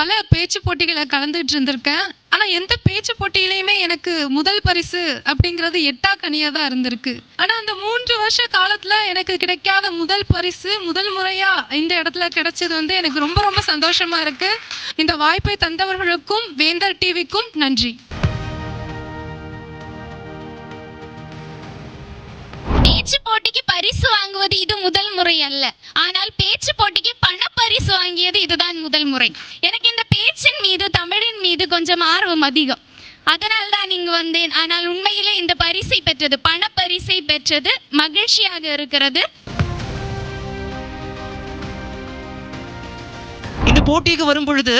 பல பேச்சு போட்டிகளை கலந்துட்டு இருந்திருக்கேன். ஆனால் எந்த பேச்சு போட்டியிலையுமே எனக்கு முதல் பரிசு அப்படிங்கிறது எட்டா கனியாக தான் இருந்திருக்கு. ஆனால் அந்த மூன்று வருஷ காலத்தில் எனக்கு கிடைக்காத முதல் பரிசு முதல் முறையாக இந்த இடத்துல கிடைச்சது வந்து எனக்கு ரொம்ப ரொம்ப சந்தோஷமாக இருக்குது இந்த வாய்ப்பை தந்தவர்களுக்கும் வேந்தர் டிவிக்கும் நன்றி. பேச்சு போட்டிக்கு பரிசு வாங்குவது இது முதல் முறை அல்ல. ஆனால் பேச்சு போட்டிக்கு பண தொடங்கியது இதுதான் முதல் முறை. எனக்கு இந்த பேச்சின் மீது தமிழின் மீது கொஞ்சம் ஆர்வம் அதிகம். அதனால் தான் இங்கு வந்தேன். ஆனால் உண்மையிலே இந்த பரிசை பெற்றது பண பரிசை பெற்றது மகிழ்ச்சியாக இருக்கிறது. இந்த போட்டிக்கு வரும் பொழுது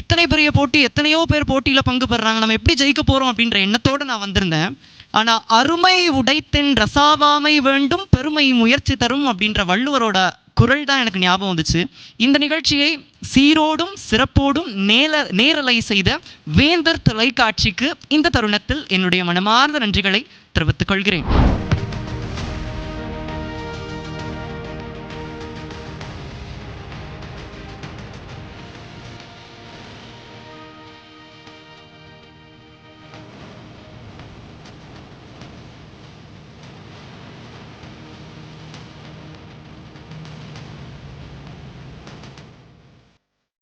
இத்தனை பெரிய போட்டி எத்தனையோ பேர் போட்டியில பங்கு பெறாங்க. நம்ம எப்படி ஜெயிக்க போறோம் அப்படின்ற எண்ணத்தோட நான் வந்திருந்தேன். ஆனா அருமை உடைத்தென் ரசாவாமை வேண்டும் பெருமை முயற்சி தரும் அப்படின்ற வள்ளுவரோட குரல் தான் எனக்கு ஞாபகம் வந்துச்சு. இந்த நிகழ்ச்சியை சீரோடும் சிறப்போடும் நேல நேரலை செய்த வேந்தர் தொலைக்காட்சிக்கு இந்த தருணத்தில் என்னுடைய மனமார்ந்த நன்றிகளை தெரிவித்துக் கொள்கிறேன்.